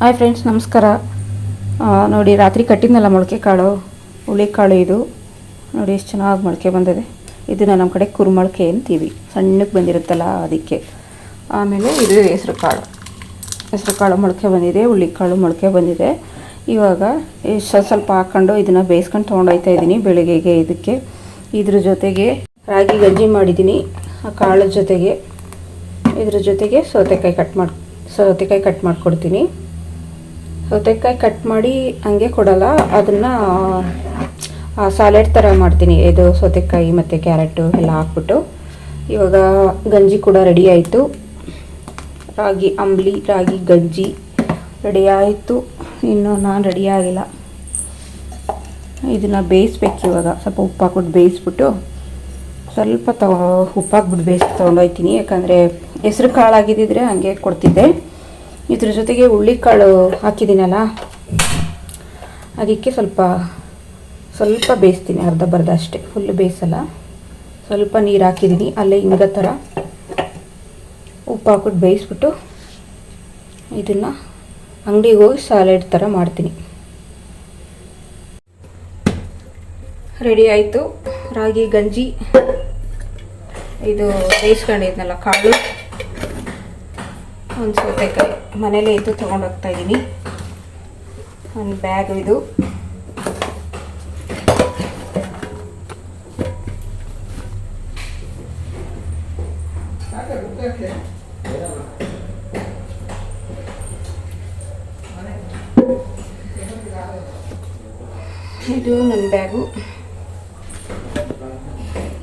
Hi friends, ನಮಸ್ಕಾರ. ನೋಡಿ, ರಾತ್ರಿ ಕಟ್ಟಿದ್ನಲ್ಲ ಮೊಳಕೆ ಕಾಳು ಹುಳಿಕಾಳು ಇದು. ನೋಡಿ, ಎಷ್ಟು ಚೆನ್ನಾಗಿ ಮೊಳಕೆ ಬಂದಿದೆ. ಇದನ್ನು ನಮ್ಮ ಕಡೆ ಕುರುಮೊಳಕೆ ಅಂತೀವಿ. ಸಣ್ಣಕ್ಕೆ ಬಂದಿರುತ್ತಲ್ಲ ಅದಕ್ಕೆ. ಆಮೇಲೆ ಇದು ಹೆಸರು ಕಾಳು. ಹೆಸರು ಕಾಳು ಮೊಳಕೆ ಬಂದಿದೆ ಹುಳಿಕಾಳು ಮೊಳಕೆ ಬಂದಿದೆ. ಇವಾಗ ಎಷ್ಟು ಸ್ವಲ್ಪ ಹಾಕ್ಕೊಂಡು ಇದನ್ನು ಬೇಯಿಸ್ಕೊಂಡು ತೊಗೊಂಡೋಗ್ತಾ ಇದ್ದೀನಿ ಬೆಳಿಗ್ಗೆಗೆ ಇದಕ್ಕೆ. ಇದ್ರ ಜೊತೆಗೆ ರಾಗಿ ಗಜ್ಜಿ ಮಾಡಿದ್ದೀನಿ ಆ ಕಾಳು ಜೊತೆಗೆ. ಇದ್ರ ಜೊತೆಗೆ ಸೌತೆಕಾಯಿ ಕಟ್ ಮಾಡಿ, ಸೌತೆಕಾಯಿ ಕಟ್ ಮಾಡಿಕೊಡ್ತೀನಿ. ಸೌತೆಕಾಯಿ ಕಟ್ ಮಾಡಿ ಹಂಗೆ ಕೊಡಲ್ಲ. ಅದನ್ನು ಸಾಲೆಡ್ ಥರ ಮಾಡ್ತೀನಿ. ಇದು ಸೌತೆಕಾಯಿ ಮತ್ತು ಕ್ಯಾರೆಟು ಎಲ್ಲ ಹಾಕ್ಬಿಟ್ಟು. ಇವಾಗ ಗಂಜಿ ಕೂಡ ರೆಡಿ ಆಯಿತು. ರಾಗಿ, ಅಂಬ್ಲಿ, ರಾಗಿ, ಗಂಜಿ ರೆಡಿ ಆಯಿತು. ಇನ್ನು ನಾನು ರೆಡಿ ಆಗಿಲ್ಲ. ಇದನ್ನು ಬೇಯಿಸ್ಬೇಕು ಇವಾಗ. ಸ್ವಲ್ಪ ಉಪ್ಪು ಹಾಕ್ಬಿಟ್ಟು ಬೇಯಿಸ್ಬಿಟ್ಟು ಸ್ವಲ್ಪ ತಗೋ ಉಪ್ಪಾಕ್ಬಿಟ್ಟು ಬೇಯಿಸಿ ತೊಗೊಂಡೋಗ್ತೀನಿ ಯಾಕಂದರೆ ಹೆಸ್ರು ಕಾಳು ಆಗಿದ್ದಿದ್ರೆ ಹಂಗೆ ಕೊಡ್ತಿದ್ದೆ. ಇದ್ರ ಜೊತೆಗೆ ಹುಳ್ಳಿಕಾಳು ಹಾಕಿದ್ದೀನಲ್ಲ, ಅದಕ್ಕೆ ಸ್ವಲ್ಪ ಸ್ವಲ್ಪ ಬೇಯಿಸ್ತೀನಿ, ಅರ್ಧ ಬರ್ಧ ಅಷ್ಟೇ ಫುಲ್ ಬೇಯಿಸಲ್ಲ. ಸ್ವಲ್ಪ ನೀರು ಹಾಕಿದ್ದೀನಿ, ಅಲ್ಲೇ ಹಿಂಗ ಥರ ಉಪ್ಪು ಹಾಕ್ಬಿಟ್ಟು ಬೇಯಿಸ್ಬಿಟ್ಟು ಇದನ್ನು ಅಂಗಡಿಗೆ ಹೋಗಿ ಸಾಲೆಡ್ ಥರ ಮಾಡ್ತೀನಿ. ರೆಡಿ ಆಯಿತು. ರಾಗಿ, ಗಂಜಿ, ಇದು ಬೇಯಿಸ್ಕೊಂಡಿದ್ನಲ್ಲ ಕಾಳು. ಒಂದು ಸೌತೆಕಾಯಿ ಮನೇಲೇ ಇದ್ದು ತೊಗೊಂಡೋಗ್ತಾ ಇದ್ದೀನಿ. ಒಂದು ಬ್ಯಾಗ್ ಇದು. ಇದು ನನ್ನ ಬ್ಯಾಗು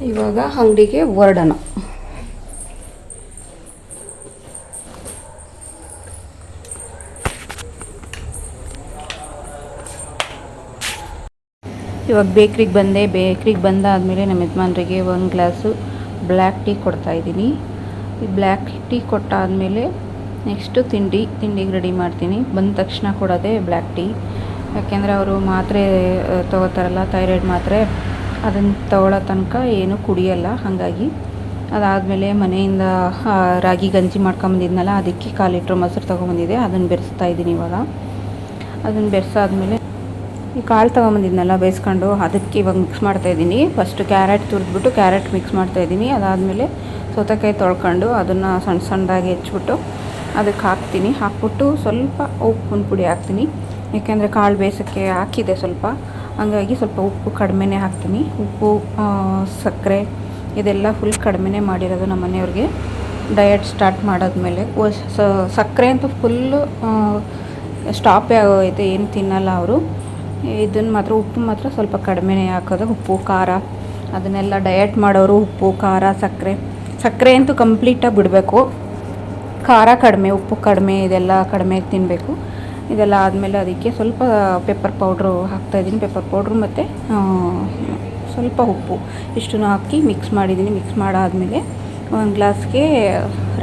ಇವಾಗ ಅಂಗಡಿಗೆ ಹೊರಡೋಣ. ಇವಾಗ ಬೇಕ್ರಿಗೆ ಬಂದೆ, ಬೇಕ್ರಿಗೆ ಬಂದಾದಮೇಲೆ ನಮ್ಮ ಯಜಮಾನ್ರಿಗೆ ಒಂದು ಗ್ಲಾಸು ಬ್ಲ್ಯಾಕ್ ಟೀ ಕೊಡ್ತಾಯಿದ್ದೀನಿ ಈ ಬ್ಲ್ಯಾಕ್ ಟೀ ಕೊಟ್ಟಾದಮೇಲೆ ನೆಕ್ಸ್ಟು ತಿಂಡಿ, ತಿಂಡಿಗೆ ರೆಡಿ ಮಾಡ್ತೀನಿ. ಬಂದ ತಕ್ಷಣ ಕೊಡೋದೆ ಬ್ಲ್ಯಾಕ್ ಟೀ. ಯಾಕೆಂದರೆ ಅವರು ಮಾತ್ರೆ ತೊಗೋತಾರಲ್ಲ, ಥೈರಾಯ್ಡ್ ಮಾತ್ರೆ, ಅದನ್ನು ತಗೊಳ್ಳೋ ತನಕ ಏನು ಕುಡಿಯಲ್ಲ, ಹಾಗಾಗಿ. ಅದಾದಮೇಲೆ ಮನೆಯಿಂದ ರಾಗಿ ಗಂಜಿ ಮಾಡ್ಕೊಂಬಂದಿದ್ನಲ್ಲ, ಅದಕ್ಕೆ ಕಾಲು ಮೊಸರು ತೊಗೊಂಬಂದಿದೆ ಅದನ್ನು ಬೆರೆಸ್ತಾ ಇದ್ದೀನಿ ಇವಾಗ. ಅದನ್ನು ಬೆರೆಸಾದ್ಮೇಲೆ ಈ ಕಾಳು ತೊಗೊಂಬಂದಿದ್ನಲ್ಲ, ಬೇಯಿಸ್ಕೊಂಡು ಅದಕ್ಕೆ ಇವಾಗ ಮಿಕ್ಸ್ ಮಾಡ್ತಾಯಿದ್ದೀನಿ ಫಸ್ಟು ಕ್ಯಾರೆಟ್ ತುರಿದ್ಬಿಟ್ಟು ಕ್ಯಾರೆಟ್ ಮಿಕ್ಸ್ ಮಾಡ್ತಾಯಿದ್ದೀನಿ ಅದಾದಮೇಲೆ ಸೌತೆಕಾಯಿ ತೊಳ್ಕೊಂಡು ಅದನ್ನು ಸಣ್ಣ ಸಣ್ಣದಾಗಿ ಹೆಚ್ಚಿಬಿಟ್ಟು ಅದಕ್ಕೆ ಹಾಕ್ತೀನಿ. ಹಾಕ್ಬಿಟ್ಟು ಸ್ವಲ್ಪ ಉಪ್ಪಿನ ಪುಡಿ ಹಾಕ್ತೀನಿ. ಯಾಕೆಂದರೆ ಕಾಳು ಬೇಯಿಸೋಕ್ಕೆ ಹಾಕಿದೆ ಸ್ವಲ್ಪ. ಹಂಗಾಗಿ ಸ್ವಲ್ಪ ಉಪ್ಪು ಕಡಿಮೆನೇ ಹಾಕ್ತೀನಿ. ಉಪ್ಪು ಸಕ್ಕರೆ ಇದೆಲ್ಲ ಫುಲ್ ಕಡಿಮೆನೇ ಮಾಡಿರೋದು ನಮ್ಮ ಮನೆಯವ್ರಿಗೆ. ಡಯಟ್ ಸ್ಟಾರ್ಟ್ ಮಾಡಾದ್ಮೇಲೆ. ಸಕ್ಕರೆ ಅಂತೂ ಫುಲ್ಲು ಸ್ಟಾಪೇ ಆಗೋಯ್ತು. ಏನು ತಿನ್ನಲ್ಲ ಅವರು. ಇದನ್ನು ಮಾತ್ರ ಉಪ್ಪು ಮಾತ್ರ ಸ್ವಲ್ಪ ಕಡಿಮೆನೇ ಹಾಕೋದು. ಉಪ್ಪು, ಖಾರ. ಅದನ್ನೆಲ್ಲ ಡಯಟ್ ಮಾಡೋರು ಉಪ್ಪು, ಖಾರ, ಸಕ್ಕರೆ. ಸಕ್ಕರೆ ಅಂತೂ ಕಂಪ್ಲೀಟಾಗಿ ಬಿಡಬೇಕು. ಖಾರ ಕಡಿಮೆ, ಉಪ್ಪು ಕಡಿಮೆ, ಇದೆಲ್ಲ ಕಡಿಮೆ ತಿನ್ನಬೇಕು ಇದೆಲ್ಲ ಆದಮೇಲೆ ಅದಕ್ಕೆ ಸ್ವಲ್ಪ ಪೆಪ್ಪರ್ ಪೌಡ್ರು ಹಾಕ್ತಾಯಿದ್ದೀನಿ ಪೆಪ್ಪರ್ ಪೌಡ್ರು ಮತ್ತು ಸ್ವಲ್ಪ ಉಪ್ಪು. ಇಷ್ಟನ್ನು ಹಾಕಿ ಮಿಕ್ಸ್ ಮಾಡಿದ್ದೀನಿ ಮಿಕ್ಸ್ ಮಾಡಾದಮೇಲೆ ಒಂದು ಗ್ಲಾಸ್ಗೆ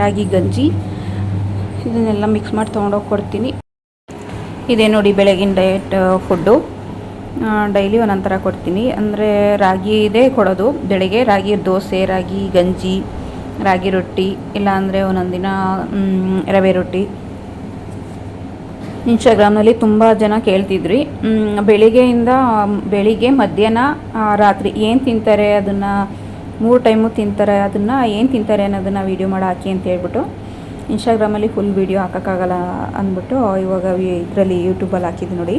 ರಾಗಿ ಗಂಜಿ. ಇದನ್ನೆಲ್ಲ ಮಿಕ್ಸ್ ಮಾಡಿ ತೊಗೊಂಡೋಗಿ ಕೊಡ್ತೀನಿ. ಇದೇ ನೋಡಿ ಬೆಳಗಿನ ಡಯಟ್ ಫುಡ್ಡು ಡೈಲಿ ಒಂದೊಂಥರ ಥರ ಕೊಡ್ತೀನಿ. ಅಂದರೆ ರಾಗಿ ಇದೇ ಕೊಡೋದು. ಬೆಳಗ್ಗೆ ರಾಗಿ, ದೋಸೆ, ರಾಗಿ, ಗಂಜಿ, ರಾಗಿ ರೊಟ್ಟಿ ಇಲ್ಲಾಂದರೆ ಒಂದೊಂದು ದಿನ ರವೆ ರೊಟ್ಟಿ. ಇನ್ಸ್ಟಾಗ್ರಾಮ್ನಲ್ಲಿ ತುಂಬ ಜನ ಕೇಳ್ತಿದ್ರಿ. ಬೆಳಿಗ್ಗೆಯಿಂದ, ಬೆಳಿಗ್ಗೆ, ಮಧ್ಯಾಹ್ನ ರಾತ್ರಿ ಏನು ತಿಂತಾರೆ ಅದನ್ನು, ಮೂರು ಟೈಮು ತಿಂತಾರೆ ಅದನ್ನು, ಏನು ತಿಂತಾರೆ ಅನ್ನೋದನ್ನು ವೀಡಿಯೋ ಮಾಡಿ ಹಾಕಿ ಅಂತ ಹೇಳ್ಬಿಟ್ಟು. ಇನ್ಸ್ಟಾಗ್ರಾಮಲ್ಲಿ ಫುಲ್ ವೀಡಿಯೋ ಹಾಕೋಕ್ಕಾಗಲ್ಲ ಅಂದ್ಬಿಟ್ಟು, ಇವಾಗ ಇದರಲ್ಲಿ ಯೂಟ್ಯೂಬಲ್ಲಿ ಹಾಕಿದ್ದು ನೋಡಿ.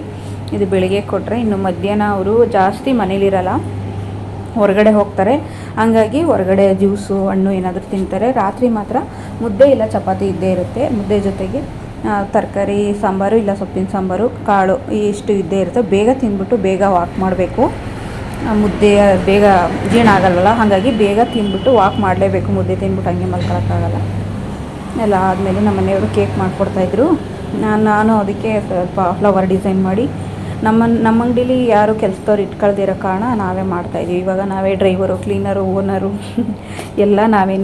ಇದು ಬೆಳಿಗ್ಗೆ ಕೊಟ್ಟರೆ ಇನ್ನು ಮಧ್ಯಾಹ್ನ ಅವರು ಜಾಸ್ತಿ ಮನೇಲಿರಲ್ಲ, ಹೊರಗಡೆ ಹೋಗ್ತಾರೆ. ಹಂಗಾಗಿ ಹೊರಗಡೆ ಜ್ಯೂಸು ಹಣ್ಣು ಏನಾದರೂ ತಿಂತಾರೆ. ರಾತ್ರಿ ಮಾತ್ರ ಮುದ್ದೆ ಇಲ್ಲ, ಚಪಾತಿ ಇದ್ದೇ ಇರುತ್ತೆ. ಮುದ್ದೆ ಜೊತೆಗೆ ತರಕಾರಿ, ಸಾಂಬಾರು ಇಲ್ಲ, ಸೊಪ್ಪಿನ ಸಾಂಬಾರು, ಕಾಳು ಇಷ್ಟು ಇದ್ದೇ ಇರುತ್ತೆ. ಬೇಗ ತಿಂದ್ಬಿಟ್ಟು ಬೇಗ ವಾಕ್ ಮಾಡಬೇಕು. ಮುದ್ದೆ ಬೇಗ ಜೀರ್ಣ ಆಗಲ್ಲ ಹಾಗಾಗಿ ಬೇಗ ತಿಂದ್ಬಿಟ್ಟು ವಾಕ್ ಮಾಡಲೇಬೇಕು. ಮುದ್ದೆ ತಿಂದ್ಬಿಟ್ಟು ಹಂಗೆ ಮಲ್ಕೊಳಕ್ಕಾಗಲ್ಲ. ಎಲ್ಲ ಆದಮೇಲೆ ನಮ್ಮ ಮನೆಯವರು ಕೇಕ್ ಮಾಡಿಕೊಡ್ತಾಯಿದ್ರು ನಾನು ನಾನು ಅದಕ್ಕೆ ಸ್ವಲ್ಪ ಫ್ಲವರ್ ಡಿಸೈನ್ ಮಾಡಿ. ನಮ್ಮ ನಮ್ಮ ಅಂಗಡೀಲಿ ಯಾರು ಕೆಲಸದವ್ರು ಇಟ್ಕೊಳ್ದಿರೋ ಕಾರಣ ನಾವೇ ಮಾಡ್ತಾಯಿದ್ದೀವಿ ಇವಾಗ ನಾವೇ ಡ್ರೈವರು ಕ್ಲೀನರು ಓನರು ಎಲ್ಲ ನಾವೇ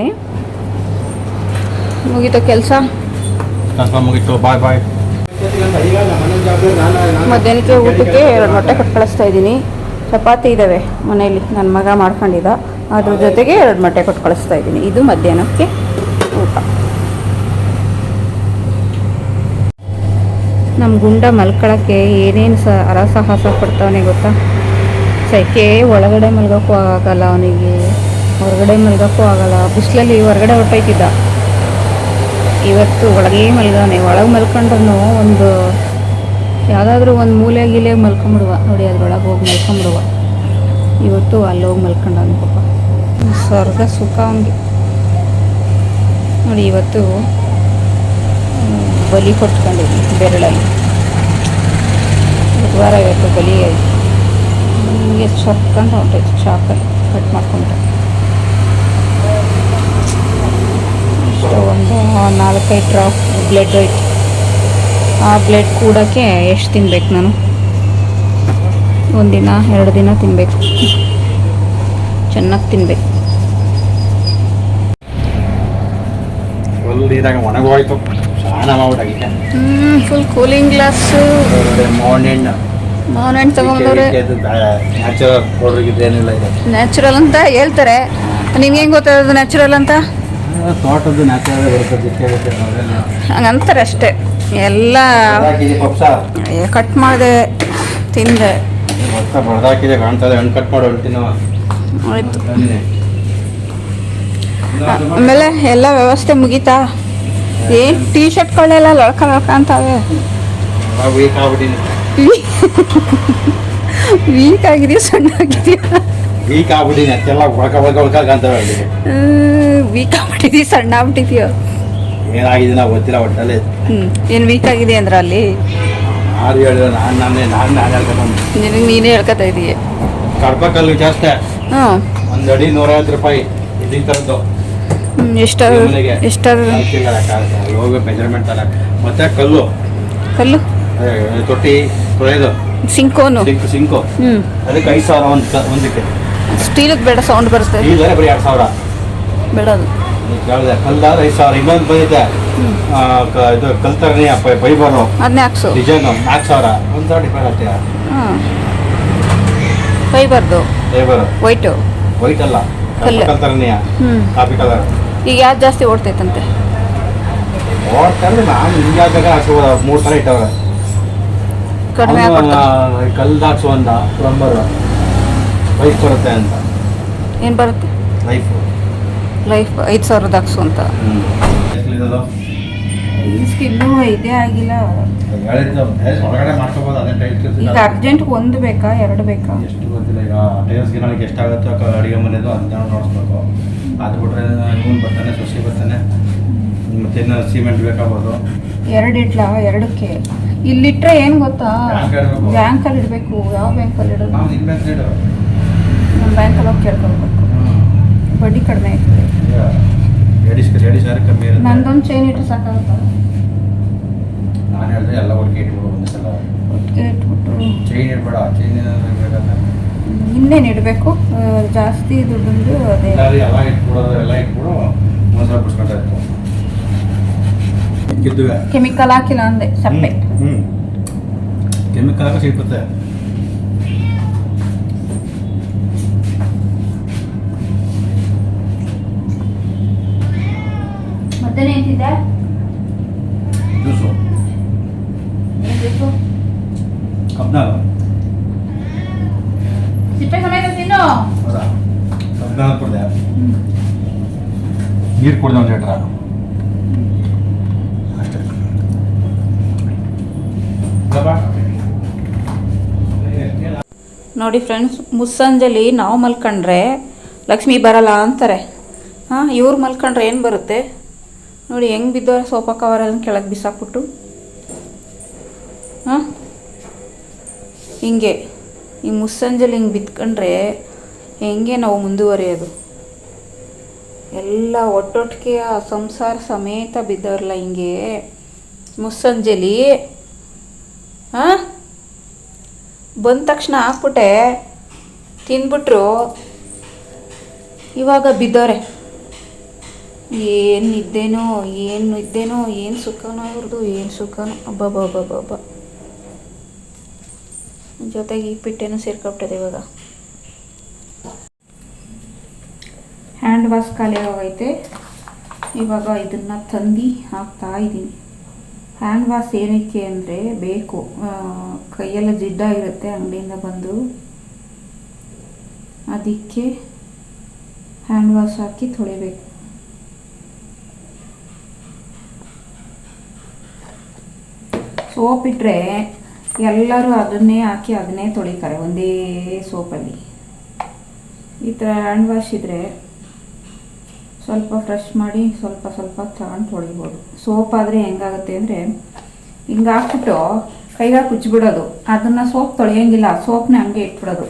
ಮುಗೀತು ಕೆಲಸ? ಮುಗೀತು. ಬಾಯ್ ಬಾಯ್ ಮಧ್ಯಾಹ್ನಕ್ಕೆ ಊಟಕ್ಕೆ ಎರಡು ಮೊಟ್ಟೆ ಕೊಟ್ಟು ಕಳಿಸ್ತಾ ಇದ್ದೀನಿ. ಚಪಾತಿ ಇದ್ದಾವೆ ಮನೆಯಲ್ಲಿ. ನನ್ನ ಮಗ ಮಾಡ್ಕೊಂಡಿದ್ದ. ಅದ್ರ ಜೊತೆಗೆ ಎರಡು ಮೊಟ್ಟೆ ಕೊಟ್ಟು ಕಳಿಸ್ತಾ ಇದ್ದೀನಿ. ಇದು ಮಧ್ಯಾಹ್ನಕ್ಕೆ ಊಟ ನಮ್ಮ ಗುಂಡ ಮಲ್ಕೊಳ್ಳೋಕ್ಕೆ ಏನೇನು ಸ ಹರಸಾಹಸ ಪಡ್ತಾವನೆ ಗೊತ್ತಾ? ಸೆಕೆ ಒಳಗಡೆ ಮಲ್ಗೋಕ್ಕೂ ಆಗೋಲ್ಲ ಅವನಿಗೆ. ಹೊರಗಡೆ ಮಲ್ಗೋಕ್ಕೂ ಆಗೋಲ್ಲ. ಬಿಸಿಲಲ್ಲಿ ಹೊರಗಡೆ ಹೊರಟೋಯ್ತಿದ್ದ. ಇವತ್ತು ಒಳಗೆ ಮಲ್ಗವನೆ. ಒಳಗೆ ಮಲ್ಕೊಂಡ್ರೂ ಒಂದು ಯಾವುದಾದ್ರೂ ಒಂದು ಮೂಲೆ ಗೀಲೆ ಮಲ್ಕೊಂಬಿಡುವ. ನೋಡಿ ಅದ್ರೊಳಗೆ ಹೋಗಿ ಮಲ್ಕೊಂಬಿಡುವ. ಇವತ್ತು ಅಲ್ಲಿ ಹೋಗಿ ಮಲ್ಕೊಂಡವನು ಪಾಪ. ಸ್ವರ್ಗ ಸುಖ ಅವನಿಗೆ. ನೋಡಿ ಇವತ್ತು ಬಲಿ ಕೊಟ್ಕೊಂಡಿದ್ವಿ ಬೆರಳಲ್ಲಿ. ಬುಧವಾರ ಇವತ್ತು ಬಲಿ ನಮಗೆ ಸೊಕ್ಕೊಂಡು ಹೊಂಟೈತೆ ಚಾಕಲ್ಲಿ ಕಟ್ ಮಾಡ್ಕೊಂಡು. ಇಷ್ಟು ಒಂದು ನಾಲ್ಕೈದು ಡ್ರಾಪ್ ಬ್ಲಡ್ ಹೋಯ್ತು. ಆ ಬ್ಲಡ್ ಕೂಡೋಕ್ಕೆ ಎಷ್ಟು ತಿನ್ಬೇಕು ನಾನು? ಒಂದಿನ, ಎರಡು ದಿನ ತಿನ್ನಬೇಕು ಚೆನ್ನಾಗಿ ತಿನ್ಬೇಕು. ಒಣಗೋಯ್ತು. ಹ್ಞೂ ಫುಲ್ ಕೂಲಿಂಗ್ ಗ್ಲಾಸು ಮಾರ್ನಿಂಗ್ ತಗೊಂಡವ್ರೆ ನ್ಯಾಚುರಲ್ ಅಂತ ಹೇಳ್ತಾರೆ. ನಿಮ್ಗೆ ಹೆಂಗೆ ಗೊತ್ತಾಗೋದು ನ್ಯಾಚುರಲ್ ಅಂತ? ತೋಟದ್ದು ನ್ಯಾಚುರಲ್ ಹಂಗಂತಾರೆ ಅಷ್ಟೇ. ಎಲ್ಲ ಕಟ್ ಮಾಡಿದೆ ತಿಂದೆ. ಹೊಸ ಬಡ್ದಾಕಿದೆ ಕಾಣ್ತದೆ ಹಣ್ಣು ಕಟ್ ಮಾಡಿ ಹೊಂಟಿನ ಆಯಿತು. ಆಮೇಲೆ ಎಲ್ಲ ವ್ಯವಸ್ಥೆ ಮುಗೀತಾ? ಏನು ಟೀ ಶರ್ಟ್ಗಳೆಲ್ಲ ಲಳ್ಕ ಲಳ್ಕ ಅಂತಾವೆ ವೀಕ್ ಆಗಿದೆಯಾ ಸಣ್ಣ ಆಗಿದೆಯಾ? ವೀಕ್ ಆಗ್ಬಿಟ್ಟಿನಿ ಅದಕ್ಕೆಲ್ಲ ಒಳಕ ಒಳಕ ಒಳಕ ಅವಳಿಗೆ ವೀಕ್ ಆಗ್ಬಿಟ್ಟಿದೀಯ ಸಣ್ಣ ಆಗ್ಬಿಟ್ಟಿದೀಯ? ಏನಾಗಿದೆ ನಾವು ಗೊತ್ತಿಲ್ಲ ಒಟ್ಟಲ್ಲಿ ಹ್ಞೂ ಏನು ವೀಕ್ ಆಗಿದೆ ಅಂದ್ರೆ ಅಲ್ಲಿ? ಯಾರು ಹೇಳಿದ್ರು ನಾನು ನಾನೇ ನಾನು ನಾನು ಹೇಳ್ಕೊಂಡು ನಿನಗೆ ನೀನೇ ಹೇಳ್ಕೊತಾ ಇದೀಯ. ಕಡ್ಪಕಲ್ಲು ಜಾಸ್ತಿ. ಹಾಂ ಒಂದು ಅಡಿ ನೂರೈವತ್ತು ರೂಪಾಯಿ ಇಲ್ಲಿ ಥರದ್ದು ಎಷ್ಟು ಹೋಗಿ ಮೆಜರ್ಮೆಂಟ್ ಅಲ್ಲ ಮತ್ತೆ ಕಲ್ಲು. ಕಲ್ಲು? ತೊಟ್ಟಿ ತೊಳೆಯೋದು ಸಿಂಕೋನು. ಸಿಂಕು ಅದಕ್ಕೆ ಐದು ಸಾವಿರ ಒಂದು ಒಂದಕ್ಕೆ ಸ್ಟೀಲಿಗೆ ಬೇಡ ಸೌಂಡ್ ಬರುತ್ತೆ. ಈಗ ಬರೀ ಎರಡು ಸಾವಿರ. ಬೇಡ ಅದು. ಹೇಳಿದೆ ಕಲ್ಲಾದ್ರೆ ಐದು ಸಾವಿರ. ಇನ್ನೊಂದು ಬಂದಿದೆ. ಇದು ಕಲ್ತರ್ನಿ ಫೈಬರು ಅದನ್ನೇ ಹಾಕ್ಸು. ಡಿಸೈನು ನಾಲ್ಕು ಸಾವಿರ. ಒಂದು ಸಾವಿರ ಡಿಪೆಂಡ್ ಆಗ್ತೀಯ ಫೈಬರ್ದು ಫೈಬರು ವೈಟು. ವೈಟ್ ಅಲ್ಲ. ಕಲ್ತರ್ನಿಯ ಹ್ಞೂ ಕಾಫಿ ಕಲರ್. ಈಗ ಯಾವ್ದು ಜಾಸ್ತಿ ಓಡ್ತೈತಂತೆ? ನಾನು ಹಿಂಗೆ ಆದಾಗ ಹಾಕ್ಸ್ಬೋದು ಮೂರು ಥರ ಇಟ್ಟವ್ರೆ ಕಡಿಮೆ ಪ್ಲಂಬರ್ ಲೈಫ್ ಬರುತ್ತೆ ಅಂತ. ಏನು ಬರುತ್ತೆ? ಲೈಫ್ ಲೈಫ್ ಐದು ಸಾವಿರದ ಹಾಕ್ಸು ಅಂತ ಇನ್ನೂ ಇದೇ ಆಗಿಲ್ಲ. ಈಗ ಅರ್ಜೆಂಟ್ ಒಂದು ಬೇಕಾ ಎರಡು ಬೇಕಾ? ಎಷ್ಟು ಗೊತ್ತಿಲ್ಲ ಈಗ ಟೈಲ್ಸ್ ಗಿನಾಳಿಗೆ ಎಷ್ಟಾಗುತ್ತೋ ಅಡುಗೆ ಮನೆಯದು ಅದನ್ನ ನೋಡಿಸ್ಬೇಕು. ಅದು ಬಿಟ್ರೆ ಇವನು ಬರ್ತಾನೆ ಸೊಸಿ ಬರ್ತಾನೆ. ಮತ್ತೇನು ಸಿಮೆಂಟ್ ಬೇಕಾಗ್ಬೋದು. ಎರಡು ಇಡ್ಲಾ ಎರಡಕ್ಕೆ? ಇಲ್ಲಿಟ್ರೆ ಏನು ಗೊತ್ತಾ. ಬ್ಯಾಂಕಲ್ಲಿ ಇಡಬೇಕು. ಯಾವ ಬ್ಯಾಂಕಲ್ಲಿ ಇಡೋದು? ನಮ್ಮ ಬ್ಯಾಂಕಲ್ಲಿ ಹೋಗಿ ಕೇಳ್ಕೊಬೇಕು. ಬಡ್ಡಿ ಕಡಿಮೆ ಆಯ್ತದೆ ಲೇಡೀಸ್ ಲೇಡೀಸ್ ಯಾರು ಕಮ್ಮಿ ಇರುತ್ತೆ. ನಂದೊಂದು ಚೈನ್ ಇಟ್ಟರೆ ಸಾಕಾಗುತ್ತಾ? ನಾನು ಹೇಳಿದೆ ಎಲ್ಲ ಒಟ್ಟಿಗೆ ಇಟ್ಬಿಡು ಒಂದು ಸಲ. ಒಟ್ಟಿಗೆ ಇಟ್ಬಿಟ್ಟು. ಚೈನ್ ಇಡಬೇಡ ಚೈನ್ ಇನ್ನೇನು ಇಡಬೇಕು ಜಾಸ್ತಿ ದುಡ್ಡು ಅದೇ. ಎಲ್ಲ ಇಟ್ಬಿಡೋದು ಎಲ್ಲ ಇಟ್ಬಿಡು ಒಂದು ಸಲ ಮಿಕ್ಕಿದ್ದುವೆ ಕೆಮಿಕಲ್ ಹಾಕಿಲ್ಲ ಅಂದೆ ಸಪ್ಪೆ ಹ್ಞೂ ಕೆಮಿಕಲ್ ಹಾಕಿ ಸಿಗುತ್ತೆ ಮಧ್ಯಾಹ್ನ ಏನಿದೆ ಜ್ಯೂಸು ಬೇಕು ಕಬ್ನಾಗ ಸಿಪ್ಪೆ ಸಮೇತ ತಿನ್ನು. ಹೌದಾ? ಕಬ್ನಾಗ ಕುಡ್ದೆ. ನೀರು ಕುಡ್ದೆ ಒಂದು ಲೀಟ್ರ ಅಷ್ಟೇ. ನೋಡಿ ಫ್ರೆಂಡ್ಸ್ ಮುಸ್ಸಂಜಲಿ ನಾವು ಮಲ್ಕೊಂಡ್ರೆ ಲಕ್ಷ್ಮಿ ಬರಲ್ಲ ಅಂತಾರೆ. ಹಾಂ ಇವ್ರು ಮಲ್ಕೊಂಡ್ರೆ ಏನು ಬರುತ್ತೆ? ನೋಡಿ, ಹೆಂಗೆ ಬಿದ್ದವ್ರೆ ಸೋಫಾ ಕವರಲ್ಲಿ ಕೆಳಗೆ ಬಿಸಾಕ್ಬಿಟ್ಟು? ಹಾಂ? ಹಿಂಗೆ, ಈ ಮುಸ್ಸಂಜಲಿ ಹಿಂಗೆ ಬಿತ್ಕೊಂಡ್ರೆ ಹೆಂಗೆ ನಾವು ಮುಂದುವರಿಯೋದು? ಎಲ್ಲ ಒಟ್ಟೊಟ್ಟಿಗೆ ಆ ಸಂಸಾರ ಸಮೇತ ಬಿದ್ದವ್ರಲ್ಲ ಹಿಂಗೆ? ಮುಸ್ಸಂಜಲಿ, ಹಾಂ? ಬಂದ ತಕ್ಷಣ ಹಾಕ್ಬಿಟ್ಟೆ ತಿಂದ್ಬಿಟ್ರು ಇವಾಗ ಬಿದ್ದೋರೆ ಏನು ಇದ್ದೇನೋ ಏನು ಇದ್ದೇನೋ, ಏನು ಸುಖನೋ ಇವ್ರದ್ದು ಏನು ಸುಖನೋ. ಅಬ್ಬಬ್ಬಬ್ಬಬ್ಬ ಜೊತೆಗೆ ಈ ಪಿಟ್ಟೆನೂ ಸೇರ್ಕೊಬಿಟ್ಟದೆ ಇವಾಗ. ಹ್ಯಾಂಡ್ ವಾಶ್ ಖಾಲಿ ಆಗೈತೆ ಇವಾಗ ಇದನ್ನು ತಂದು ಹಾಕ್ತಾ ಇದ್ದೀನಿ. ಹ್ಯಾಂಡ್ ವಾಶ್ ಏನಕ್ಕೆ ಅಂದರೆ ಬೇಕು. ಕೈಯೆಲ್ಲ ಜಿಡ್ಡಾಗಿರುತ್ತೆ ಅಂಗಡಿಯಿಂದ ಬಂದು. ಅದಕ್ಕೆ ಹ್ಯಾಂಡ್ ವಾಶ್ ಹಾಕಿ ತೊಳಿಬೇಕು. ಸೋಪ್ ಇಟ್ಟರೆ ಎಲ್ಲರೂ ಅದನ್ನೇ ಹಾಕಿ ಅದನ್ನೇ ತೊಳಿತಾರೆ ಒಂದೇ ಸೋಪಲ್ಲಿ. ಈ ಥರ ಹ್ಯಾಂಡ್ ವಾಶ್ ಇದ್ದರೆ ಸ್ವಲ್ಪ ಫ್ರೆಶ್ ಮಾಡಿ ಸ್ವಲ್ಪ ಸ್ವಲ್ಪ ತಗೊಂಡು ತೊಳಿಬೋದು. ಸೋಪ್ ಆದರೆ ಹೆಂಗಾಗುತ್ತೆ ಅಂದರೆ ಹಿಂಗೆ ಹಾಕ್ಬಿಟ್ಟು ಕೈಗೆ ಕುಚ್ಚಿಬಿಡೋದು ಅದನ್ನು ಸೋಪ್ ತೊಳೆಯೋಂಗಿಲ್ಲ, ಸೋಪ್ನ ಹಂಗೆ ಇಟ್ಬಿಡೋದು.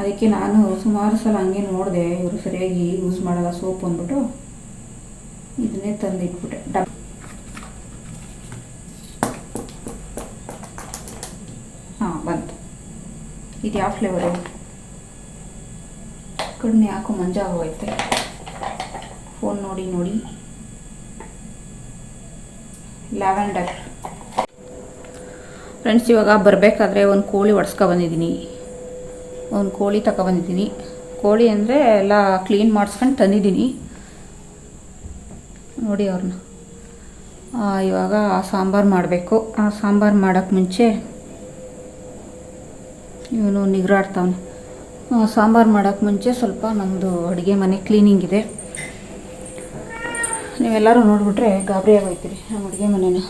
ಅದಕ್ಕೆ ನಾನು ಸುಮಾರು ಸಲ ಹಂಗೆ ನೋಡಿದೆ ಇವರು ಸರಿಯಾಗಿ ಯೂಸ್ ಮಾಡಲ್ಲ ಸೋಪ್ ಅಂದ್ಬಿಟ್ಟು. ಇದನ್ನೇ ತಂದು ಇಟ್ಬಿಟ್ಟೆ ಹಾಂ ಬಂತು ಇದು ಯಾವ ಫ್ಲೇವರು ಕಣ್ಣು ಯಾಕೋ ಮಂಜಾಗೋಯ್ತೆ ಫೋನ್ ನೋಡಿ ನೋಡಿ. ಲ್ಯಾವೆಂಡರ್ ಫ್ರೆಂಡ್ಸ್ ಇವಾಗ ಬರಬೇಕಾದ್ರೆ ಒಂದು ಕೋಳಿ ಬಂದಿದ್ದೀನಿ. ಒಂದು ಕೋಳಿ ತಗೊಬಂದಿದ್ದೀನಿ ಕೋಳಿ ಅಂದರೆ ಎಲ್ಲ ಕ್ಲೀನ್ ಮಾಡಿಸ್ಕೊಂಡು ತಂದಿದ್ದೀನಿ. ನೋಡಿ ಅವ್ರನ್ನ ಇವಾಗ ಸಾಂಬಾರು ಮಾಡಬೇಕು. ಆ, ಸಾಂಬಾರು ಮಾಡೋಕ್ಕೆ ಮುಂಚೆ ಇವನು ನಿಗ್ರಾಡ್ತಾವನು. ಸಾಂಬಾರು ಮಾಡೋಕ್ಕೆ ಮುಂಚೆ ಸ್ವಲ್ಪ ನಮ್ಮದು ಅಡುಗೆ ಮನೆ ಕ್ಲೀನಿಂಗ್ ಇದೆ. ನೀವೆಲ್ಲರೂ ನೋಡಿಬಿಟ್ರೆ ಗಾಬರಿ ಆಗೋಯ್ತೀರಿ ನಮ್ಮ ಅಡುಗೆ ಮನೇನ.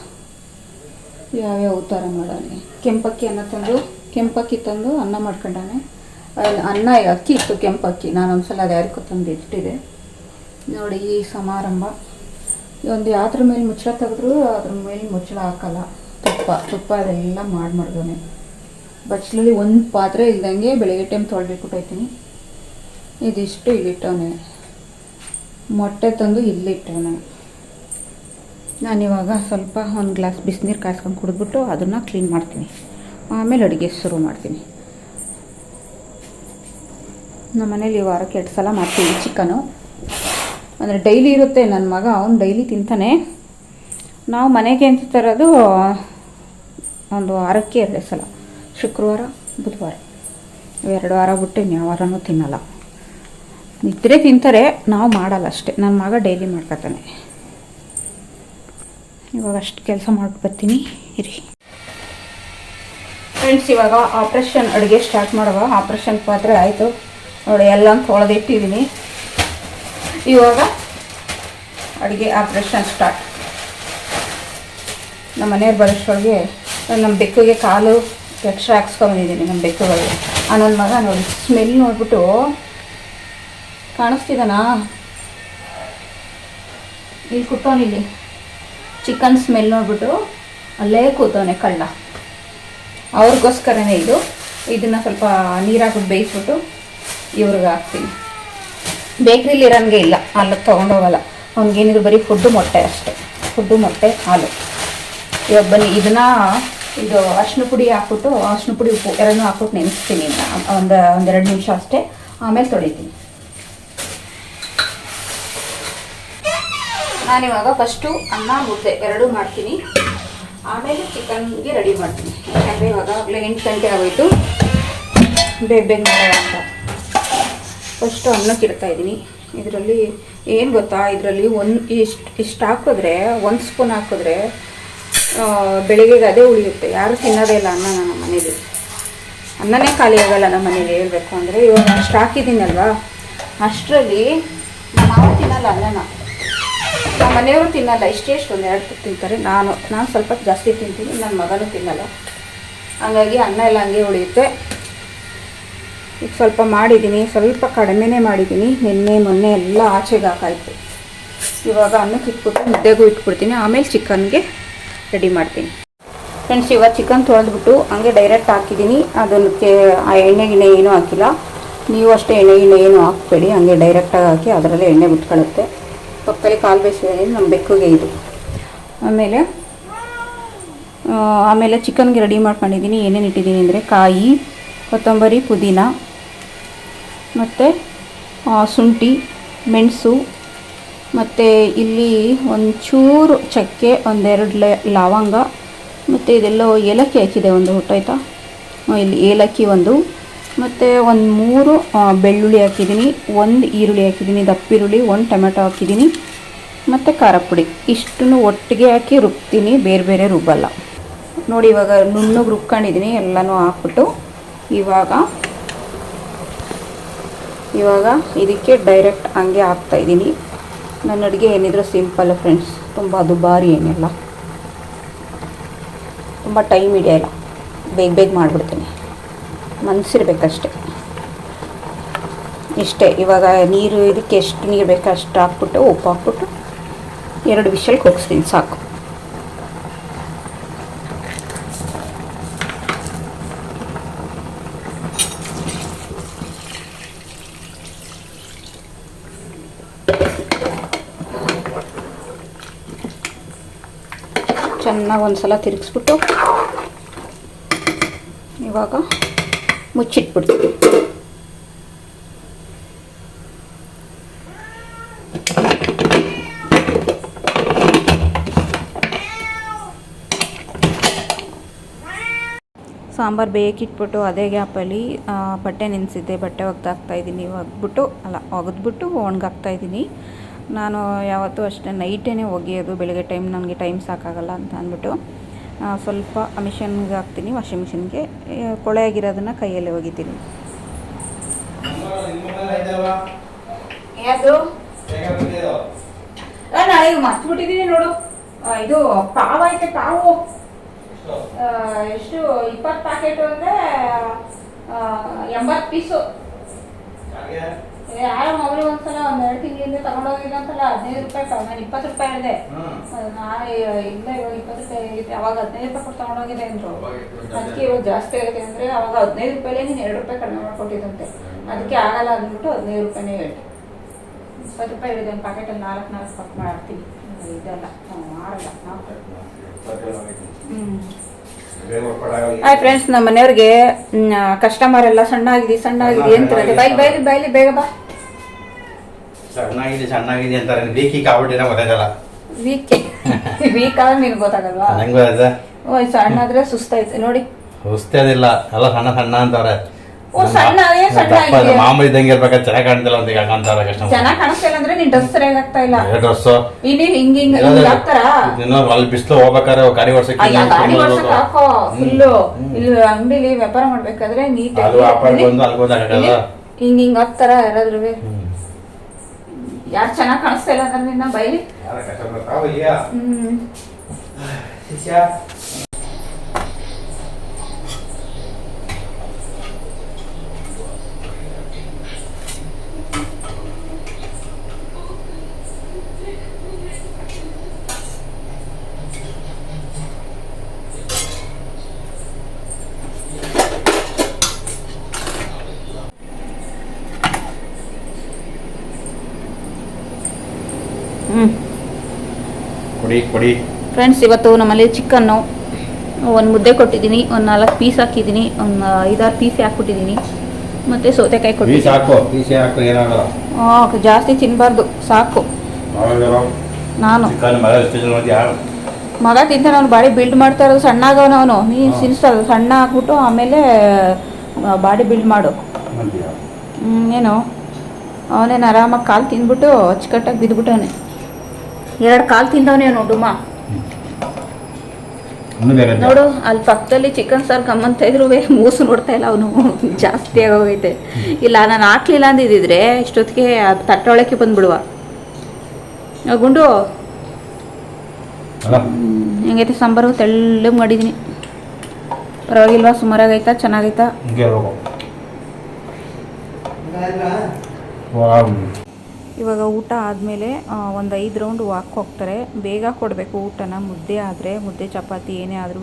ಯಾವ್ಯಾವ ಥರ ಮಾಡೋಣ ಕೆಂಪಕ್ಕಿ ಅನ್ನ ತಂದು, ಕೆಂಪಕ್ಕಿ ತಂದು ಅನ್ನ ಮಾಡ್ಕೊಂಡಾನೆ. ಅನ್ನ ಅಕ್ಕಿ ಇತ್ತು ಕೆಂಪಕ್ಕಿ. ನಾನು ಒಂದ್ಸಲ ಅದು ಯಾರಿಗೂ ತಂದು ಇಟ್ಟಿದೆ ನೋಡಿ ಈ ಸಮಾರಂಭ. ಒಂದು ಯಾವ್ದ್ರ ಮೇಲೆ ಮುಚ್ಚಳ ತೆಗೆದ್ರು ಅದ್ರ ಮೇಲೆ ಮುಚ್ಚಳ ಹಾಕಲ್ಲ. ತುಪ್ಪ ತುಪ್ಪ ಅದೆಲ್ಲ ಮಾಡಿ ಮಾಡ್ದೋನೆ ಬಚ್ಚಲಲ್ಲಿ ಒಂದು ಪಾತ್ರೆ ಇಲ್ದಂಗೆ ಬೆಳಗ್ಗೆ ಟೈಮ್ ತೊಳೆದಿಟ್ಬಿಟ್ಟೈತೀನಿ ಇದಿಷ್ಟು ಇಲ್ಲಿಟ್ಟವನೆ. ಮೊಟ್ಟೆ ತಂದು ಇಲ್ಲಿಟ್ಟವನೆ. ನಾನಿವಾಗ ಸ್ವಲ್ಪ ಒಂದು ಗ್ಲಾಸ್ ಬಿಸಿನೀರು ಕಾಯ್ಸ್ಕೊಂಡು ಕುಡಿದ್ಬಿಟ್ಟು ಅದನ್ನು ಕ್ಲೀನ್ ಮಾಡ್ತೀನಿ. ಆಮೇಲೆ ಅಡುಗೆ ಶುರು ಮಾಡ್ತೀನಿ. ನಮ್ಮ ಮನೇಲಿ ವಾರಕ್ಕೆ ಎರಡು ಸಲ ಮಾಡ್ತೀವಿ ಚಿಕನು. ಅಂದರೆ ಡೈಲಿ ಇರುತ್ತೆ ನನ್ನ ಮಗ, ಅವನು ಡೈಲಿ ತಿಂತಾನೆ. ನಾವು ಮನೆಗೆ ಅಂತ ತರೋದು ಒಂದು ವಾರಕ್ಕೆ ಎರಡೇ ಸಲ. ಶುಕ್ರವಾರ, ಬುಧವಾರ. ಎರಡು ವಾರ ಬಿಟ್ಟು ಇನ್ಯಾವ ವಾರನೂ ತಿನ್ನಲ್ಲ. ಇದ್ದರೆ ತಿಂತಾರೆ, ನಾವು ಮಾಡಲ್ಲ ಅಷ್ಟೇ. ನನ್ನ ಮಗ ಡೈಲಿ ಮಾಡ್ಕೊತಾನೆ. ಇವಾಗ ಅಷ್ಟು ಕೆಲಸ ಮಾಡ್ಕೊಬರ್ತೀನಿ ಇರಿ. ಫ್ರೆಂಡ್ಸ್ ಇವಾಗ ಆಪ್ರೇಷನ್ ಅಡುಗೆ ಸ್ಟಾರ್ಟ್ ಮಾಡುವ ಆಪ್ರೇಷನ್ ಪಾತ್ರೆ ಆಯಿತು. ನೋಡಿ ಎಲ್ಲ ತೊಳೆದಿಟ್ಟಿದ್ದೀನಿ ಇವಾಗ ಅಡುಗೆ ಆಪ್ರೇಷನ್ ಸ್ಟಾರ್ಟ್ ನಮ್ಮ ಮನೆಯವ್ರು ಬರೋಷ್ಟೊಳಗೆ ನಮ್ಮ ಬೆಕ್ಕಿಗೆ ಕಾಲು ಎಕ್ಸ್ಟ್ರಾ ಹಾಕ್ಸ್ಕೊಂಡಿದ್ದೀನಿ ನಮ್ಮ ಬೆಕ್ಕುಗಳಿಗೆ ಆ ನನ್ನ ಮಗ ನೋಡಿ ಸ್ಮೆಲ್ ನೋಡ್ಬಿಟ್ಟು ಕಾಣಿಸ್ತಿದ್ದಾನಾ ಇಲ್ಲಿ ಕೂತವನಿಲ್ಲಿ ಚಿಕನ್ ಸ್ಮೆಲ್ ನೋಡ್ಬಿಟ್ಟು ಅಲ್ಲೇ ಕೂತವನೆ ಕಳ್ಳ. ಅವ್ರಿಗೋಸ್ಕರನೇ ಇದು. ಇದನ್ನು ಸ್ವಲ್ಪ ನೀರು ಹಾಕ್ಬಿಟ್ಟು ಬೇಯಿಸ್ಬಿಟ್ಟು ಇವ್ರಿಗೆ ಹಾಕ್ತೀನಿ. ಬೇಕ್ರಿಲಿ ಇರೋಂಗೆ ಇಲ್ಲ ಅಲ್ಲಿ ತೊಗೊಂಡೋಗಲ್ಲ. ಅವ್ನಿಗೇನಿದ್ರು ಬರೀ ಫುಡ್ಡು ಮೊಟ್ಟೆ ಅಷ್ಟೇ. ಫುಡ್ಡು ಮೊಟ್ಟೆ, ಹಾಲು. ಇವಾಗ ಬನ್ನಿ, ಇದನ್ನ ಇದು ಅರ್ಶಿನ ಪುಡಿ ಹಾಕ್ಬಿಟ್ಟು, ಅರ್ಶಿನ ಪುಡಿ ಉಪ್ಪು ಎರಡನ್ನೂ ಹಾಕ್ಬಿಟ್ಟು ನೆನೆಸ್ತೀನಿ ಒಂದು ಒಂದೆರಡು ನಿಮಿಷ ಅಷ್ಟೇ. ಆಮೇಲೆ ತೊಳಿತೀನಿ. ನಾನಿವಾಗ ಫಸ್ಟು ಅನ್ನ, ಮುದ್ದೆ ಎರಡೂ ಮಾಡ್ತೀನಿ. ಆಮೇಲೆ ಚಿಕನ್ಗೆ ರೆಡಿ ಮಾಡ್ತೀನಿ. ಯಾಕಂದರೆ ಇವಾಗ ಆಗಲೇ ಎಂಟು ಗಂಟೆ ಆಗೋಯ್ತು. ಬೇಗ ಬೇಗ ಅಂತ. ಫಸ್ಟು ಅನ್ನಕ್ಕೆ ಇಡ್ತಾ ಇದ್ದೀನಿ. ಇದರಲ್ಲಿ ಏನು ಗೊತ್ತಾ? ಇದರಲ್ಲಿ ಒಂದು, ಇಷ್ಟು ಇಷ್ಟು ಹಾಕಿದ್ರೆ, ಒಂದು ಸ್ಪೂನ್ ಹಾಕಿದ್ರೆ ಬೆಳಿಗ್ಗೆಗೆ ಅದೇ ಉಳಿಯುತ್ತೆ. ಯಾರು ತಿನ್ನೋದೇ ಇಲ್ಲ ಅನ್ನ ನಮ್ಮ ಮನೇಲಿ. ಅನ್ನನೇ ಖಾಲಿ ಆಗಲ್ಲ ನಮ್ಮ ಮನೇಲಿ ಹೇಳ್ಬೇಕು ಅಂದರೆ. ಇವಾಗ ಅಷ್ಟು ಹಾಕಿದ್ದೀನಲ್ವಾ? ಅಷ್ಟರಲ್ಲಿ ನಾವು ತಿನ್ನಲ್ಲ ಅನ್ನನ. ನಮ್ಮ ಮನೆಯವರು ತಿನ್ನಲ್ಲ. ಇಷ್ಟೇ ಇಷ್ಟು ಒಂದು ಎರಡು ತಿಂತಾರೆ. ನಾನು ನಾನು ಸ್ವಲ್ಪ ಜಾಸ್ತಿ ತಿಂತೀನಿ. ನನ್ನ ಮಗನೂ ತಿನ್ನಲ್ಲ. ಹಾಗಾಗಿ ಅನ್ನ ಎಲ್ಲ ಹಂಗೆ ಉಳಿಯುತ್ತೆ. ಈಗ ಸ್ವಲ್ಪ ಮಾಡಿದ್ದೀನಿ. ಸ್ವಲ್ಪ ಕಡಿಮೆನೇ ಮಾಡಿದ್ದೀನಿ. ನಿನ್ನೆ, ಮೊನ್ನೆ ಎಲ್ಲ ಆಚೆಗೆ ಹಾಕಾಯಿತು. ಇವಾಗ ಅನ್ನಕ್ಕೆ ಇಟ್ಬಿಟ್ಟು ಮುದ್ದೆಗೂ ಇಟ್ಬಿಡ್ತೀನಿ. ಆಮೇಲೆ ಚಿಕನ್ಗೆ ರೆಡಿ ಮಾಡ್ತೀನಿ. ಫ್ರೆಂಡ್ಸ್ ಇವಾಗ ಚಿಕನ್ ತೊಳೆದ್ಬಿಟ್ಟು ಹಂಗೆ ಡೈರೆಕ್ಟ್ ಹಾಕಿದ್ದೀನಿ. ಅದಕ್ಕೆ ಆ ಎಣ್ಣೆ ಗಿಣ್ಣೆ ಏನೂ ಹಾಕಿಲ್ಲ. ನೀವು ಅಷ್ಟೇ ಎಣ್ಣೆ ಗಿಣ್ಣೆ ಏನು ಹಾಕ್ಬೇಡಿ. ಹಂಗೆ ಡೈರೆಕ್ಟಾಗಿ ಹಾಕಿ ಅದರಲ್ಲೇ ಎಣ್ಣೆ ಬಿಟ್ಕೊಳ್ಳುತ್ತೆ. ಪಕ್ಕದಲ್ಲಿ ಕಾಲು ಬೇಯಿಸಿದ್ರೆ ನಮ್ಮ ಬೆಕ್ಕುಗೆ ಇದು. ಆಮೇಲೆ ಆಮೇಲೆ ಚಿಕನ್ಗೆ ರೆಡಿ ಮಾಡ್ಕೊಂಡಿದ್ದೀನಿ. ಏನೇನು ಇಟ್ಟಿದ್ದೀನಿ ಅಂದರೆ ಕಾಯಿ, ಕೊತ್ತಂಬರಿ, ಪುದೀನ, ಮತ್ತು ಶುಂಠಿ, ಮೆಣಸು ಮತ್ತು ಇಲ್ಲಿ ಒಂಚೂರು ಚಕ್ಕೆ, ಒಂದೆರಡು ಲವಂಗ, ಮತ್ತು ಇದೆಲ್ಲೋ ಏಲಕ್ಕಿ ಹಾಕಿದೆ ಒಂದು ಹೊಟ್ಟೋಯ್ತಾ ಇಲ್ಲಿ ಏಲಕ್ಕಿ ಒಂದು. ಮತ್ತು ಒಂದು ಮೂರು ಬೆಳ್ಳುಳ್ಳಿ ಹಾಕಿದ್ದೀನಿ, ಒಂದು ಈರುಳ್ಳಿ ಹಾಕಿದ್ದೀನಿ ದಪ್ಪ ಈರುಳ್ಳಿ ಒಂದು ಟೊಮೆಟೊ ಹಾಕಿದ್ದೀನಿ, ಮತ್ತು ಖಾರ ಪುಡಿ. ಇಷ್ಟನ್ನು ಒಟ್ಟಿಗೆ ಹಾಕಿ ರುಬ್ತೀನಿ, ಬೇರೆ ಬೇರೆ ರುಬ್ಬಲ್ಲ. ನೋಡಿ, ಇವಾಗ ನುಣ್ಣಗೆ ರುಬ್ಕೊಂಡಿದ್ದೀನಿ, ಎಲ್ಲನೂ ಹಾಕ್ಬಿಟ್ಟು, ಇವಾಗ ಇವಾಗ ಇದಕ್ಕೆ ಡೈರೆಕ್ಟ್ ಹಂಗೆ ಹಾಕ್ತಾಯಿದ್ದೀನಿ ನನ್ನ ಅಡುಗೆ ಏನಿದ್ರು ಸಿಂಪಲ್ ಫ್ರೆಂಡ್ಸ್ ತುಂಬ ದುಬಾರಿ ಏನಿಲ್ಲ. ತುಂಬ ಟೈಮ್ ಹಿಡಿಯಲ್ಲ. ಬೇಗ ಬೇಗ ಮಾಡಿಬಿಡ್ತೀನಿ. ಮನಸ್ಸಿರ್ಬೇಕಷ್ಟೆ ಇಷ್ಟೇ. ಇವಾಗ ನೀರು, ಇದಕ್ಕೆ ಎಷ್ಟು ನೀರು ಬೇಕೋ ಅಷ್ಟು ಹಾಕ್ಬಿಟ್ಟು, ಉಪ್ಪು ಹಾಕ್ಬಿಟ್ಟು ಎರಡು ವಿಷಲ್ ಕೊಗಿಸ್ತೀನಿ ಸಾಕು. ಚೆನ್ನಾಗಿ ಒಂದು ಸಲ ತಿರುಗಿಸ್ಬಿಟ್ಟು ಇವಾಗ ಮುಚ್ಚಿಟ್ಬಿಡ್ತೀನಿ ಸಾಂಬಾರು ಬೇಕಿಟ್ಬಿಟ್ಟು ಅದೇ ಗ್ಯಾಪಲ್ಲಿ ಬಟ್ಟೆ ನೆನೆಸಿದ್ದೆ ಬಟ್ಟೆ ಒಗ್ದಾಕ್ತಾಯಿದ್ದೀನಿ ಒಗ್ಬಿಟ್ಟು ಅಲ್ಲ, ಒಗೆದ್ಬಿಟ್ಟು ಒಣಗಾಕ್ತಾ ಇದ್ದೀನಿ. ನಾನು ಯಾವತ್ತೂ ಅಷ್ಟೇ ನೈಟೇ ಒಗೆಯೋದು ಬೆಳಗ್ಗೆ ಟೈಮ್ ನನಗೆ ಟೈಮ್ ಸಾಕಾಗಲ್ಲ ಅಂತ ಅಂದ್ಬಿಟ್ಟು ಆ, ಸ್ವಲ್ಪ ಮಿಷನ್ಗೆ ಹಾಕ್ತೀನಿ ವಾಷಿಂಗ್ ಮಿಷಿನ್ಗೆ. ಕೊಳೆ ಆಗಿರೋದನ್ನು ಕೈಯಲ್ಲೇ ಒಗಿತೀನಿ. ಮರ್ತ್ಬಿಟ್ಟಿದ್ದೀನಿ ನೋಡು. ಇದು ಪಾವು ಐತೆ ಪಾವು. ಎಷ್ಟು? ಇಪ್ಪತ್ತು ಪ್ಯಾಕೆಟ್ ಅಂದರೆ ಎಂಬತ್ತು ಪೀಸು. ಯಾರೋ ಮಗಳು ಒಂದ್ಸಲ ಒಂದು ಎರಡು ತಿಂಗಳಿಂದ ತಗೊಂಡೋಗಿಲ್ಲ ಅಂತಲ್ಲ ಹದಿನೈದು ರೂಪಾಯಿ ತಗೊಂಡ ನಾನು ಇಪ್ಪತ್ತು ರೂಪಾಯಿ ಇದೆ ನಾಳೆ ಇಲ್ಲ ಇವಾಗ ಇಪ್ಪತ್ತು ರೂಪಾಯಿ ಅವಾಗ ಹದಿನೈದು ರೂಪಾಯಿ ಕೊಟ್ಟು ತಗೊಂಡೋಗಿದೆ ಅಂದರು. ಅದಕ್ಕೆ ಇವಾಗ ಜಾಸ್ತಿ ಆಗಿದೆ ಅಂದ್ರೆ ಅವಾಗ ಹದಿನೈದು ರೂಪಾಯಿಲೇ ನೀನು ಎರಡು ರೂಪಾಯಿ ಕಡಿಮೆ ಮಾಡಿಕೊಟ್ಟಿದ್ದಂತೆ. ಅದಕ್ಕೆ ಆಗಲ್ಲ ಅಂದ್ಬಿಟ್ಟು ಹದಿನೈದು ರೂಪಾಯಿನೇ ಹೇಳಿ ಇಪ್ಪತ್ತು ರೂಪಾಯಿ ಹೇಳಿದೆ ಒಂದು ಪ್ಯಾಕೆಟಲ್ಲಿ ನಾಲ್ಕು ನಾಲ್ಕು ಕಟ್ ಮಾಡ್ತೀನಿ. ಇದೆಲ್ಲ ಮಾಡಲ್ಲ ನಾವು ಹ್ಞೂ ಹಾಯ್ ಫ್ರೆಂಡ್ಸ್ ನಮ್ಮ ಮನೆಯವ್ರಿಗೆ ಕಸ್ಟಮರ್ ಎಲ್ಲ ಸಣ್ಣ ಆಗಿದೆ ಸಣ್ಣ ಆಗಿದೆ ಅಂತಾರೆ ಬೈಲಿ ಬೈಲಿ ಬೈಲಿ ಬೇಗ ಬಾ. ಸಣ್ಣಾಗಿದೆ ಸಣ್ಣಾಗಿದೆ ಅಂತಾರೆ. ವೀಕಿ ಕಾಬಿಟ್ಟಿನ ಗೊತ್ತಾಗಲ್ಲ. ವೀಕ್ ವೀಕ್ ಆದ್ರೆ ನಿನ್ಗೆ ಗೊತ್ತಾಗಲ್ವಾ? ಓ ಸಣ್ಣ ಆದ್ರೆ ಸುಸ್ತಾಯ್ತು. ನೋಡಿ. ಸುಸ್ತಾದಿಲ್ಲ ಎಲ್ಲ ಸಣ್ಣ ಸಣ್ಣ ಅಂತವ್ರೆ ಓ, ಸಣ್ಣ ಅದೇ ಸಣ್ಣ. ಮಾಮೂಲಿ ಇದ್ದಂಗೆ ಇರ್ಬೇಕಾದ್ರೆ ಚೆನ್ನಾಗಿ ಕಾಣ್ತಿಲ್ಲ ಅಂತ ಈಗ ಚೆನ್ನಾಗ್ ಇಲ್ಲ ಅಂದ್ರೆ ನೀನ್ ಡ್ರೆಸ್ ಸರಿಯಾಗಿ ಆಗ್ತಾ ಇಲ್ಲ. ಡ್ರೆಸ್ಸು ಇಲ್ಲಿ ಹಿಂಗ ಹಿಂಗ ಹಿಂಗ್ ಹಾಕ್ತಾರ? ಇನ್ನೂ ಅಲ್ಲಿ ಬಿಸಿಲು ಹೋಗ್ಬೇಕಾದ್ರೆ ಗಾಡಿ ವರ್ಷಕ್ಕೆ ಗಾಡಿ ವರ್ಷಕ್ಕೆ ಹಾಕೋ ಫುಲ್ಲು. ಇಲ್ಲಿ ಅಂಗಡಿಲಿ ವ್ಯಾಪಾರ ಮಾಡ್ಬೇಕಾದ್ರೆ ನೀಟ್ ಅದು ವ್ಯಾಪಾರ ಬಂದು ಅಲ್ಲಿ ಹಿಂಗ್ ಹಿಂಗ್ ಹಾಕ್ತಾರ ಯಾರಾದ್ರೂ? ಯಾರು ಚೆನ್ನಾಗಿ ಕಾಣಿಸ್ತಾ ಇಲ್ಲ ಅಂದ್ರೆ ನಿನ್ನ ಬೈಲಿ ಹ್ಮ್. ಕೊಡಿ ಕೊಡಿ. ಫ್ರೆಂಡ್ಸ್ ಇವತ್ತು ನಮ್ಮಲ್ಲಿ ಚಿಕನ್ನು ಒಂದು ಮುದ್ದೆ ಕೊಟ್ಟಿದ್ದೀನಿ ಒಂದು ನಾಲ್ಕು ಪೀಸ್ ಹಾಕಿದ್ದೀನಿ ಒಂದು ಐದಾರು ಪೀಸ್ ಹಾಕ್ಬಿಟ್ಟಿದ್ದೀನಿ. ಮತ್ತು ಸೌತೆಕಾಯಿ ಪೀಸ್ ಸಾಕು ಹಾಕು ಪೀಸ್ ಹಾಕು ಏನಾಗಲ್ಲ. ಜಾಸ್ತಿ ತಿನ್ನಬಾರ್ದು ಸಾಕು. ನಾನು. ಮಗ ತಿಂತ ಅವ್ನು ಬಾಡಿ ಬಿಲ್ಡ್ ಮಾಡ್ತಾ ಇರೋದು ಸಣ್ಣ ಆಗವನು ಅವನು. ನೀನು. ಸಣ್ಣ ಹಾಕ್ಬಿಟ್ಟು ಆಮೇಲೆ ಬಾಡಿ ಬಿಲ್ಡ್ ಮಾಡು. ಏನು. ಅವನೇನು ಆರಾಮಾಗಿ ಕಾಲು ತಿಂದ್ಬಿಟ್ಟು ಅಚ್ಚುಕಟ್ಟಾಗಿ ಬಿದ್ದುಬಿಟ್ಟವನೆ ಎರಡು ಕಾಲು ತಿಂದವನೇ ನೋಡು ಮಾ ನೋಡು ಅಲ್ಲಿ ಪಕ್ಕದಲ್ಲಿ ಚಿಕನ್ ಸಾರ್ ಕಮ್ಮಂತ ಇದ್ರು ಮೂಸು ನೋಡ್ತಾ ಇಲ್ಲ ಅವನು. ಜಾಸ್ತಿ ಆಗೋಗೈತೆ. ಇಲ್ಲ ನಾನು ಹಾಕ್ಲಿಲ್ಲ ಅಂದಿದ್ರೆ ಇಷ್ಟೊತ್ತಿಗೆ ಅದು ತಟ್ಟೊಳಕ್ಕೆ ಬಂದ್ಬಿಡುವ. ಆ, ಗುಂಡು. ಹೆಂಗೈತೆ ಸಾಂಬಾರು? ತೆಳ್ಳಗೆ ಮಾಡಿದೀನಿ. ಪರವಾಗಿಲ್ವಾ ಸುಮಾರಾಗೈತಾ ಚೆನ್ನಾಗೈತಾ. ಇವಾಗ ಊಟ ಆದಮೇಲೆ ಒಂದು ಐದು ರೌಂಡ್ ವಾಕ್ ಹೋಗ್ತಾರೆ. ಬೇಗ ಕೊಡಬೇಕು ಊಟನ, ಮುದ್ದೆ ಆದರೆ, ಮುದ್ದೆ, ಚಪಾತಿ ಏನೇ ಆದ್ರೂ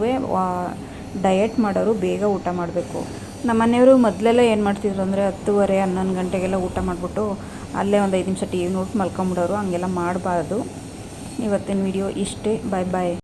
ಡಯಟ್ ಮಾಡೋರು ಬೇಗ ಊಟ ಮಾಡಬೇಕು. ನಮ್ಮ ಮನೆಯವರು ಮೊದಲೆಲ್ಲ ಏನು ಮಾಡ್ತಿದ್ರು ಅಂದರೆ, ಹತ್ತುವರೆ, ಹನ್ನೊಂದು ಗಂಟೆಗೆಲ್ಲ ಊಟ ಮಾಡಿಬಿಟ್ಟು ಅಲ್ಲೇ ಒಂದು ಐದು ನಿಮಿಷ ಟಿ ವಿ ನೋಡ್ಬಿಟ್ಟು ಮಲ್ಕೊಂಬಿಡೋರು, ಹಂಗೆಲ್ಲ ಮಾಡಬಾರ್ದು. ಇವತ್ತಿನ ವಿಡಿಯೋ ಇಷ್ಟೇ. ಬಾಯ್ ಬಾಯ್